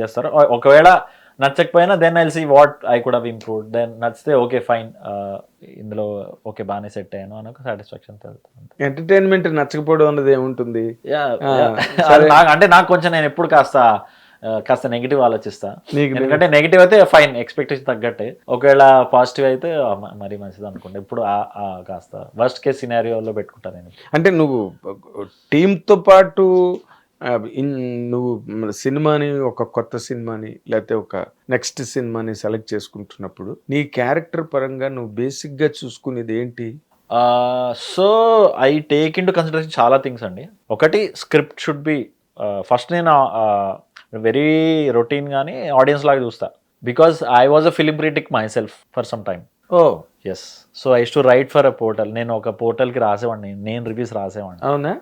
చేస్తారు. ఒకవేళ నచ్చకపోయినా then I see what I could have improve then నచ్చితే ఓకే ఫైన్ ఇందులో ఓకే బాగానే సెట్ అయ్యాను అని ఒక సాటిస్ఫాక్షన్ ఎంటర్టైన్మెంట్ నచ్చకపోవడం అన్నది ఏముంటుంది? అంటే నాకు కొంచెం నేను ఎప్పుడు కాస్త కాస్త నెగిటివ్ ఆలోచిస్తా. ఎందుకంటే నెగిటివ్ అయితే ఫైన్ ఎక్స్పెక్టేషన్ తగ్గట్టే. ఒకవేళ పాజిటివ్ అయితే మరీ మంచిది అనుకుంటా. ఇప్పుడు కాస్త వర్స్ట్ కేస్ సినారియోలో పెట్టుకుంటా నేను. అంటే నువ్వు టీంతో పాటు ఇన్ నువ్వు మన సినిమాని ఒక కొత్త సినిమాని లేకపోతే ఒక నెక్స్ట్ సినిమాని సెలెక్ట్ చేసుకుంటున్నప్పుడు నీ క్యారెక్టర్ పరంగా నువ్వు బేసిక్గా చూసుకునేది ఏంటి? So I take into consideration చాలా థింగ్స్ అండి. ఒకటి స్క్రిప్ట్ షుడ్ బి ఫస్ట్ నేను వెరీ రొటీన్ గానీ ఆడియన్స్ లాగా చూస్తా. Because I was a film critic myself for some time. Oh! Yes. So I to write for a portal. నేను ఒక పోర్టల్కి రాసేవాడిని. నేను రివ్యూస్ రాసేవాడిని. అవునా?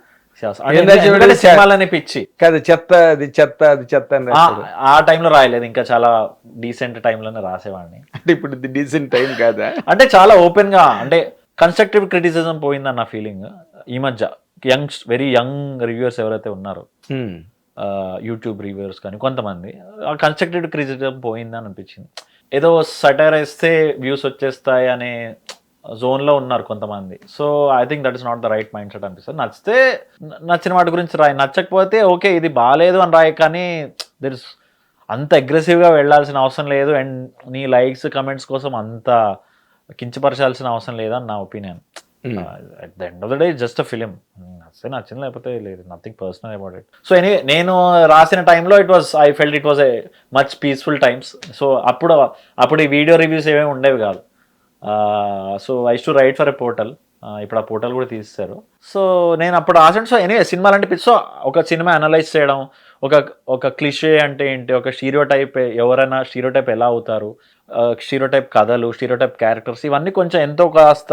సినిమాలని పిచ్చి కాదు చెత్త అది చెత్త అది చెత్త అని ఆ- టైంలో రాయలేదు. ఇంకా చాలా డీసెంట్ టైంలోనే రాసేవాడిని. అంటే ఇప్పుడు డీసెంట్ టైం కాదా? అంటే చాలా ఓపెన్గా అంటే కన్స్ట్రక్టివ్ క్రిటిసిజం పోయిందన్న నా ఫీలింగ్ ఈ మధ్య. యంగ్ వెరీ యంగ్ రివ్యూవర్స్ ఎవరైతే ఉన్నారో హ్మ్. యూట్యూబ్ రివ్యూవర్స్ కానీ కొంతమంది ఆ కన్స్ట్రక్టివ్ క్రిటిసిజం పోయిందని అనిపించింది. ఏదో సటైర్ వేస్తే వ్యూస్ వచ్చేస్తాయి అనే జోన్లో ఉన్నారు కొంతమంది. So I think that is not the right mindset అనిపిస్తుంది. నచ్చితే నచ్చిన వాటి గురించి రాయి. నచ్చకపోతే ఓకే ఇది బాగాలేదు అని రాయి కానీ దర్ ఇస్ అంత అగ్రెసివ్గా వెళ్ళాల్సిన అవసరం లేదు. అండ్ నీ లైక్స్ కమెంట్స్ కోసం అంత కించపరచాల్సిన అవసరం లేదని నా opinion. At the end of the day just a film నచ్చితే నచ్చింది లేకపోతే లేదు. Nothing personal about it so any నేను రాసిన టైంలో it was I felt it was a much peaceful times so అప్పుడు అప్పుడు ఈ వీడియో రివ్యూస్ ఏమేమి ఉండేవి కాదు. So I to write for a portal ఇప్పుడు ఆ పోర్టల్ కూడా తీస్తారు సో నేను అప్పుడు రాసాను సో ఎనీ సినిమాలు అంటే సో ఒక సినిమా అనలైజ్ చేయడం ఒక ఒక క్లిషే అంటే ఏంటి? ఒక స్టీరియో టైప్ ఎవరైనా స్టీరియో టైప్ ఎలా అవుతారు? స్టీరియో టైప్ కథలు స్టీరియో టైప్ క్యారెక్టర్స్ ఇవన్నీ కొంచెం ఎంతో కాస్త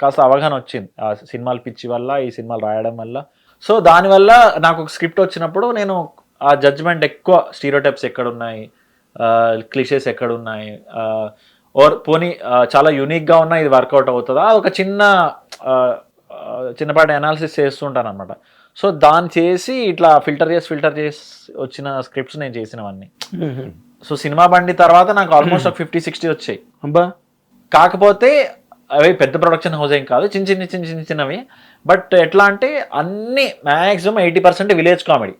కాస్త అవగాహన వచ్చింది. ఆ సినిమాలు పిచ్చి వల్ల ఈ సినిమాలు రాయడం వల్ల. సో దానివల్ల నాకు ఒక స్క్రిప్ట్ వచ్చినప్పుడు నేను ఆ జడ్జ్మెంట్ ఎక్కువ స్టీరియో టైప్స్ ఎక్కడున్నాయి క్లిషేస్ ఎక్కడున్నాయి? ఓర్ పోనీ చాలా యూనిక్గా ఉన్నా ఇది వర్కౌట్ అవుతుందా? ఒక చిన్న చిన్నపాటి అనాలిసిస్ చేస్తుంటాను అనమాట సో దాన్ని చేసి ఇట్లా ఫిల్టర్ చేసి ఫిల్టర్ చేసి వచ్చిన స్క్రిప్ట్స్ నేను చేసినవన్నీ. సో సినిమా బండి తర్వాత నాకు ఆల్మోస్ట్ ఒక ఫిఫ్టీ సిక్స్టీ వచ్చాయి. అబ్బా! కాకపోతే అవి పెద్ద ప్రొడక్షన్ హౌస్ ఏం కాదు. చిన్న చిన్న చిన్న చిన్న చిన్నవి. బట్ ఎట్లా అంటే అన్ని maximum eighty percent village comedy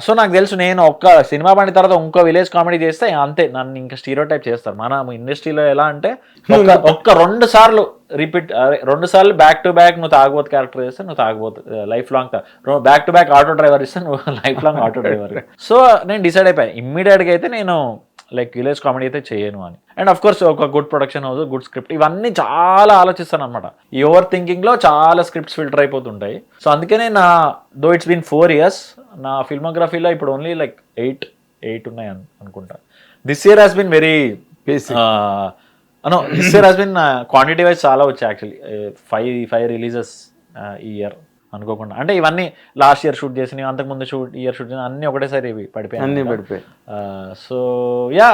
so నాకు తెలుసు నేను ఒక్క సినిమా పండిన తర్వాత ఇంకో విలేజ్ కామెడీ చేస్తే అంతే నన్ను ఇంకా స్టీరో టైప్ చేస్తారు. మన ఇండస్ట్రీలో ఎలా అంటే ఒక్క ఒక్క రెండు సార్లు రిపీట్ రెండు సార్లు బ్యాక్ టు బ్యాక్ నువ్వు తాగబోతు క్యారెక్టర్ చేస్తే నువ్వు తాగబోతు lifelong back to back auto driver ఇస్తే నువ్వు life long auto driver so నేను డిసైడ్ అయిపోయాను ఇమ్మీడియట్గా అయితే నేను లైక్ విలేజ్ కామెడీ అయితే చేయను అని. అండ్ అఫ్ కోర్స్ ఒక good production house good script ఇవన్నీ చాలా ఆలోచిస్తాను అనమాట ఈ ఓవర్ థింకింగ్లో చాలా స్క్రిప్ట్స్ ఫిల్టర్ అయిపోతుంటాయి. సో అందుకనే నా though it's been four years నా ఫిల్మోగ్రఫీలో ఇప్పుడు ఓన్లీ లైక్ ఎయిట్ ఎయిట్ ఉన్నాయి అను- అనుకుంటా. This year has been very. అనో this year has been quantity wise చాలా వచ్చాయి యాక్చువల్లీ ఫైవ్ ఫైవ్ రిలీజెస్ ఈ ఇయర్ అనుకోకుండా. అంటే ఇవన్నీ లాస్ట్ ఇయర్ షూట్ చేసినవి అంతకుముందు షూట్ ఇయర్ షూట్ చేసిన అన్ని ఒకటేసారి ఇవి పడిపోయాయి అన్నీ. పడిపోయాయి. So yeah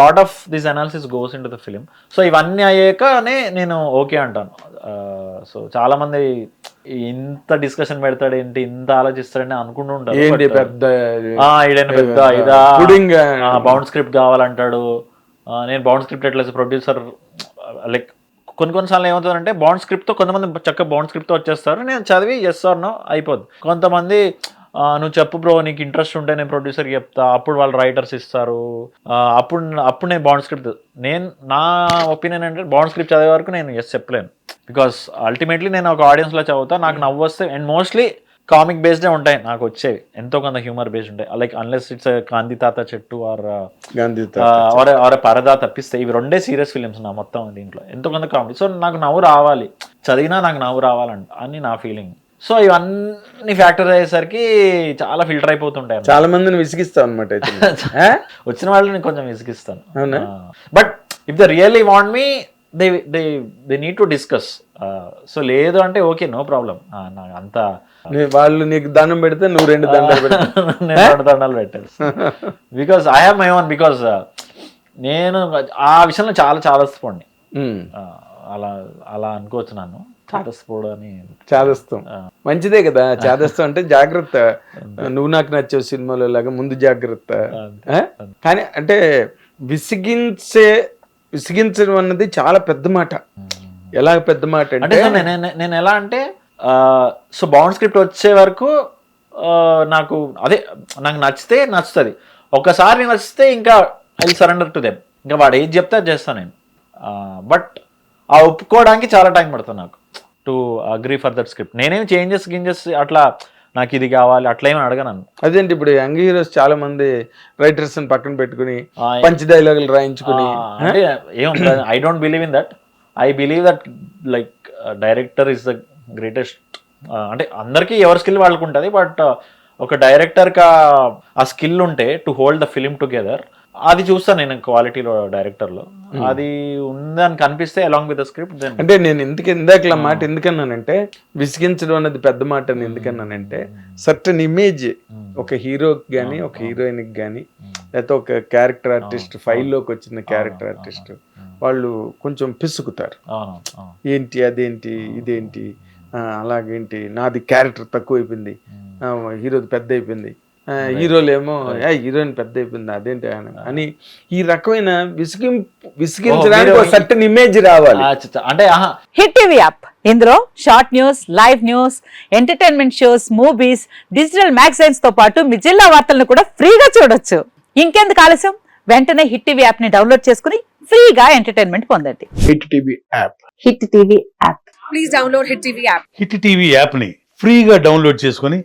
lot of this analysis goes into the film so ఇవన్నీ అయ్యాకనే నేను ఓకే అంటాను. సో చాలా మంది ఇంత డిస్కషన్ పెడతాడు ఏంటి ఇంత ఆలోచిస్తాడని అనుకుంటూ uh, పెద్ద ఇదా? బౌండ్ స్క్రిప్ట్ కావాలంటాడు. నేను బౌండ్ స్క్రిప్ట్ ఎట్లా ప్రొడ్యూసర్ లైక్ కొన్ని కొన్నిసార్లు ఏమవుతుందంటే బాండ్ స్క్రిప్ట్తో కొంతమంది చక్కగా బాండ్ స్క్రిప్ట్తో వచ్చేస్తారు. నేను చదివి ఎస్ ఆర్ నో అయిపోద్ది. కొంతమంది నువ్వు చెప్పు బ్రో నీకు ఇంట్రెస్ట్ ఉంటే నేను ప్రొడ్యూసర్కి చెప్తా. అప్పుడు వాళ్ళు రైటర్స్ ఇస్తారు. అప్పుడు అప్పుడు నేను బాండ్ స్క్రిప్ట్ నేను నా ఒపీనియన్ అంటే బాండ్ స్క్రిప్ట్ చదివే వరకు నేను ఎస్ చెప్పలేను. బికాస్ అల్టిమేట్లీ నేను ఒక ఆడియన్స్లో చదువుతా. నాకు నవ్వు వస్తే అండ్ మోస్ట్లీ కామిక్ బేస్డే ఉంటాయి నాకు వచ్చేవి. ఎంతో కొంత హ్యూమర్ బేస్డ్ ఉంటాయి. లైక్ అన్లెస్ ఇట్స్ కాంతి తాత చెట్టు ఆర్ గాంధీ ఆర్ ఆర్ పరదా తప్పిస్తే ఇవి రెండే సీరియస్ ఫిలిమ్స్ నా మొత్తం దీంట్లో. ఎంతో కొంత కామెడీ సో నాకు నవ్వు రావాలి. చదివినా నాకు నవ్వు రావాలంట. అని నా ఫీలింగ్ సో ఇవన్నీ ఫ్యాక్టర్ అయ్యేసరికి చాలా ఫిల్టర్ అయిపోతుంటాయి. చాలా మందిని విసిగిస్తావు అనమాట వచ్చిన వాళ్ళని కొంచెం విసిగిస్తాను? But if the really want me they they they need to discuss so లేదు అంటే ఓకే నో ప్రాబ్లం నాకు అంత వాళ్ళు నీకు దండం పెడితే నువ్వు రెండు దండాలు నేను రెండు దండాలు పెట్టాను. Because I have my own because నేను ఆ విషయంలో చాలా చాలా స్పోండి. అలా అలా అనుకోవచ్చు నన్ను చాటస్పోడు అని. చాదస్తం. మంచిదే కదా. చాదస్తం అంటే జాగ్రత్త. నువ్వు నాకు నచ్చావు సినిమాలో లాగా ముందు జాగ్రత్త? కానీ అంటే విసిగించే విసిగించడం అన్నది చాలా పెద్ద మాట. ఎలా పెద్ద మాట అంటే నేను ఎలా అంటే సో బౌండ్ స్క్రిప్ట్ వచ్చే వరకు నాకు అదే నాకు నచ్చితే నచ్చుతుంది. ఒక్కసారి నచ్చితే ఇంకా ఐ సరెండర్ టు దెమ్. ఇంకా వాడు ఏది చెప్తే అది చేస్తాను నేను. బట్ ఆ ఒప్పుకోవడానికి చాలా టైం పడుతుంది నాకు. To agree for that script. నేనేం చేంజెస్ గింజెస్ అట్లా నాకు ఇది కావాలి అట్లా ఏమని అడగను అదేంటి ఇప్పుడు యంగ్ హీరోస్ చాలా మంది రైటర్స్ పక్కన పెట్టుకుని పంచ్ డైలాగులు రాయించుకుని ఏం I don't believe in that I believe that like director is the greatest అంటే అందరికీ ఎవరి స్కిల్ వాళ్ళకు ఉంటుంది బట్ ఒక డైరెక్టర్కి ఆ స్కిల్ ఉంటే to hold the film together అది చూస్తాను నేను క్వాలిటీలో డైరెక్టర్లో. అది ఉందని కనిపిస్తే అలాంగ్ విత్ ద స్క్రిప్ట్ అంటే నేను ఎందుకు ఇందాక మాట ఎందుకన్నానంటే విసిగించడం అనేది పెద్ద మాట అని ఎందుకన్నానంటే సర్టన్ ఇమేజ్ ఒక హీరోకి కానీ ఒక హీరోయిన్కి కానీ లేకపోతే ఒక క్యారెక్టర్ ఆర్టిస్ట్ ఫైల్లోకి వచ్చిన క్యారెక్టర్ ఆర్టిస్ట్ వాళ్ళు కొంచెం పిసుకుతారు. ఏంటి అదేంటి ఇదేంటి అలాగేంటి నాది క్యారెక్టర్ తక్కువ అయిపోయింది హీరోది పెద్ద అయిపోయింది హీరోలు ఏమో "ఏ, హీరోయిన్ పెద్ద అయిపోయింది అదేంటి అని. అని ఈ రకమైన విసిగి విసిగించడానికి సర్టన్ ఇమేజ్ రావాలి. అంటే ఆహా. Hit TV app. ఇందులో short news live news entertainment shows movies digital మ్యాగజైన్స్తో పాటు మీ జిల్లా వార్తలను కూడా ఫ్రీగా చూడొచ్చు. ఇంకెందుకు ఆలస్యం? వెంటనే హిట్ టీవీ యాప్ని డౌన్లోడ్ చేసుకుని ఫ్రీగా ఎంటర్టైన్మెంట్ పొందండి. Hit TV app. Hit TV app. Please download Hit TV app. Hit TV యాప్ని ఫ్రీగా డౌన్లోడ్ చేసుకొని